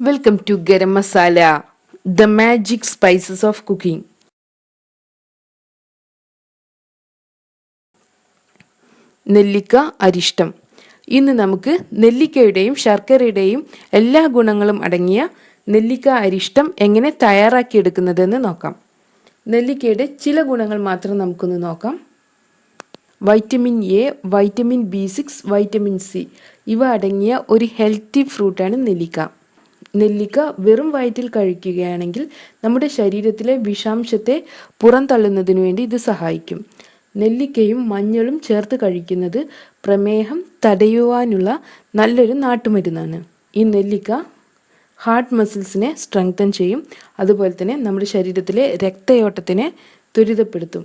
Welcome to Garam Masala the magic spices of cooking നെല്ലിക്ക അരിഷ്ടം. ഇന്ന് നമുക്ക് നെല്ലിക്കയുടെയും ശർക്കരയുടെയും എല്ലാ ഗുണങ്ങളും അടങ്ങിയ നെല്ലിക്ക അരിഷ്ടം എങ്ങനെ തയ്യാറാക്കിയെടുക്കുന്നതെന്ന് നോക്കാം. നെല്ലിക്കയുടെ ചില ഗുണങ്ങൾ മാത്രം നമുക്കൊന്ന് നോക്കാം. Vitamin A vitamin B six vitamin C ഇവ അടങ്ങിയ ഒരു ഹെൽത്തി ഫ്രൂട്ടാണ് നെല്ലിക്ക. നെല്ലിക്ക വെറും വയറ്റിൽ കഴിക്കുകയാണെങ്കിൽ നമ്മുടെ ശരീരത്തിലെ വിഷാംശത്തെ പുറന്തള്ളുന്നതിനു വേണ്ടി ഇത് സഹായിക്കും. നെല്ലിക്കയും മഞ്ഞളും ചേർത്ത് കഴിക്കുന്നത് പ്രമേഹം തടയുവാനുള്ള നല്ലൊരു നാട്ടുമരുന്നാണ്. ഈ നെല്ലിക്ക ഹാർട്ട് മസിൽസിനെ സ്ട്രെങ്തൻ ചെയ്യും. അതുപോലെ തന്നെ നമ്മുടെ ശരീരത്തിലെ രക്തയോട്ടത്തിനെ ത്വരിതപ്പെടുത്തും.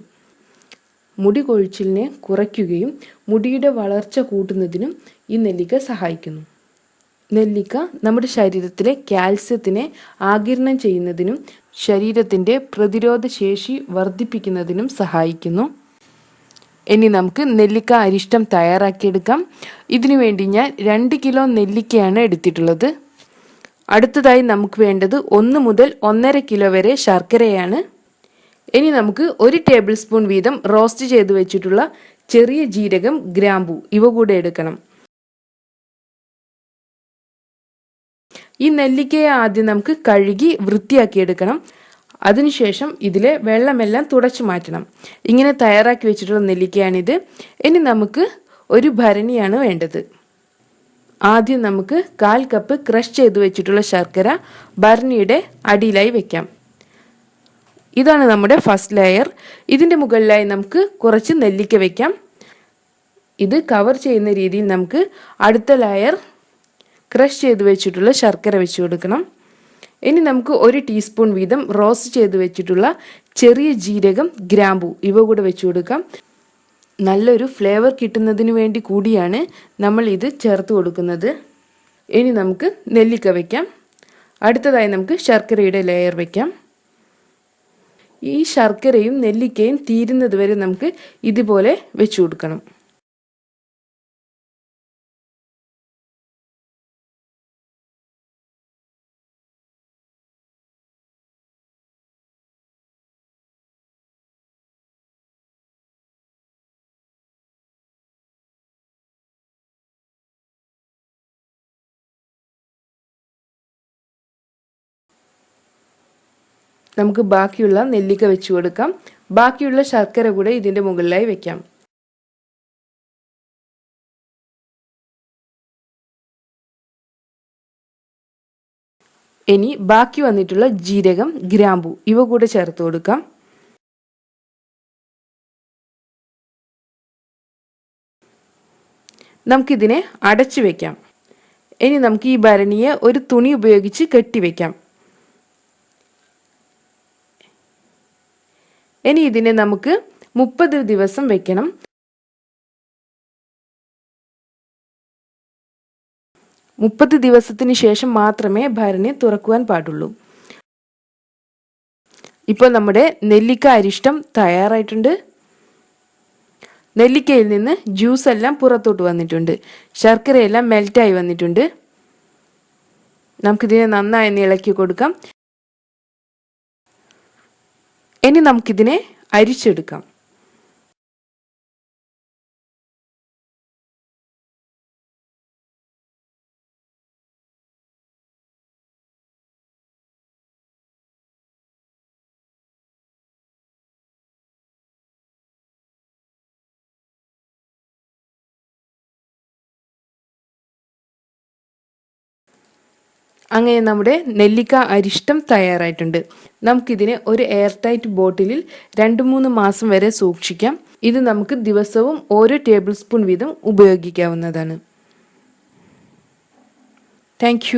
മുടി കൊഴിച്ചിലിനെ കുറയ്ക്കുകയും മുടിയുടെ വളർച്ച കൂട്ടുന്നതിനും ഈ നെല്ലിക്ക സഹായിക്കുന്നു. നെല്ലിക്ക നമ്മുടെ ശരീരത്തിലെ കാൽസ്യത്തിനെ ആകിരണം ചെയ്യുന്നതിനും ശരീരത്തിന്റെ പ്രതിരോധ ശേഷി വർദ്ധിപ്പിക്കുന്നതിനും സഹായിക്കുന്നു. ഇനി നമുക്ക് നെല്ലിക്ക അരിഷ്ടം തയ്യാറാക്കിയെടുക്കാം. ഇതിനു വേണ്ടി ഞാൻ രണ്ട് കിലോ നെല്ലിക്കയാണ് എടുത്തിട്ടുള്ളത്. അടുത്തതായി നമുക്ക് വേണ്ടത് ഒന്ന് മുതൽ ഒന്നര കിലോ വരെ ശർക്കരയാണ്. ഇനി നമുക്ക് ഒരു ടേബിൾ സ്പൂൺ വീതം റോസ്റ്റ് ചെയ്ത് വെച്ചിട്ടുള്ള ചെറിയ ജീരകം ഗ്രാമ്പു ഇവ കൂടെ എടുക്കണം. ഈ നെല്ലിക്കയെ ആദ്യം നമുക്ക് കഴുകി വൃത്തിയാക്കി എടുക്കണം അതിനുശേഷം ഇതിലെ വെള്ളമെല്ലാം തുടച്ചു മാറ്റണം. ഇങ്ങനെ തയ്യാറാക്കി വെച്ചിട്ടുള്ള നെല്ലിക്കയാണിത്. ഇനി നമുക്ക് ഒരു ഭരണിയാണ് വേണ്ടത്. ആദ്യം നമുക്ക് കാൽ കപ്പ് ക്രഷ് ചെയ്ത് വെച്ചിട്ടുള്ള ശർക്കര ഭരണിയുടെ അടിയിലായി വെക്കാം. ഇതാണ് നമ്മുടെ ഫസ്റ്റ് ലെയർ ഇതിന്റെ മുകളിലായി നമുക്ക് കുറച്ച് നെല്ലിക്ക വെക്കാം. ഇത് കവർ ചെയ്യുന്ന രീതിയിൽ നമുക്ക് അടുത്ത ലെയർ ക്രഷ് ചെയ്ത് വെച്ചിട്ടുള്ള ശർക്കര വെച്ച് കൊടുക്കണം. ഇനി നമുക്ക് ഒരു ടീസ്പൂൺ വീതം റോസ്റ്റ് ചെയ്ത് വെച്ചിട്ടുള്ള ചെറിയ ജീരകം ഗ്രാമ്പു ഇവ കൂടെ വെച്ച് കൊടുക്കാം. നല്ലൊരു ഫ്ലേവർ കിട്ടുന്നതിന് വേണ്ടി കൂടിയാണ് നമ്മൾ ഇത് ചേർത്ത് കൊടുക്കുന്നത്. ഇനി നമുക്ക് നെല്ലിക്ക വയ്ക്കാം അടുത്തതായി നമുക്ക് ശർക്കരയുടെ ലെയർ വയ്ക്കാം ഈ ശർക്കരയും നെല്ലിക്കയും തീരുന്നത് വരെ നമുക്ക് ഇതുപോലെ വെച്ചു കൊടുക്കണം. നമുക്ക് ബാക്കിയുള്ള നെല്ലിക്ക വെച്ച് കൊടുക്കാം. ബാക്കിയുള്ള ശർക്കര കൂടെ ഇതിന്റെ മുകളിലായി വെക്കാം. ഇനി ബാക്കി വന്നിട്ടുള്ള ജീരകം ഗ്രാമ്പു ഇവ കൂടെ ചേർത്ത് കൊടുക്കാം. നമുക്കിതിനെ അടച്ചു വെക്കാം. ഇനി നമുക്ക് ഈ ഭരണിയെ ഒരു തുണി ഉപയോഗിച്ച് കെട്ടിവെക്കാം ഇനി ഇതിനെ നമുക്ക് മുപ്പത് ദിവസം വെക്കണം. മുപ്പത് ദിവസത്തിന് ശേഷം മാത്രമേ ഭരണി തുറക്കുവാൻ പാടുള്ളൂ. ഇപ്പോൾ നമ്മുടെ നെല്ലിക്ക അരിഷ്ടം തയ്യാറായിട്ടുണ്ട്. നെല്ലിക്കയിൽ നിന്ന് ജ്യൂസ് എല്ലാം പുറത്തോട്ട് വന്നിട്ടുണ്ട്. ശർക്കരയെല്ലാം മെൽറ്റായി വന്നിട്ടുണ്ട്. നമുക്കിതിനെ നന്നായി ഇളക്കി കൊടുക്കാം. ഇനി നമുക്കിതിനെ അരിച്ചെടുക്കാം. അങ്ങനെ നമ്മുടെ നെല്ലിക്ക അരിഷ്ടം തയ്യാറായിട്ടുണ്ട്. നമുക്കിതിനെ ഒരു എയർ ടൈറ്റ് ബോട്ടിലിൽ രണ്ട് മൂന്ന് മാസം വരെ സൂക്ഷിക്കാം. ഇത് നമുക്ക് ദിവസവും ഓരോ ടേബിൾ സ്പൂൺ വീതം ഉപയോഗിക്കാവുന്നതാണ്. താങ്ക്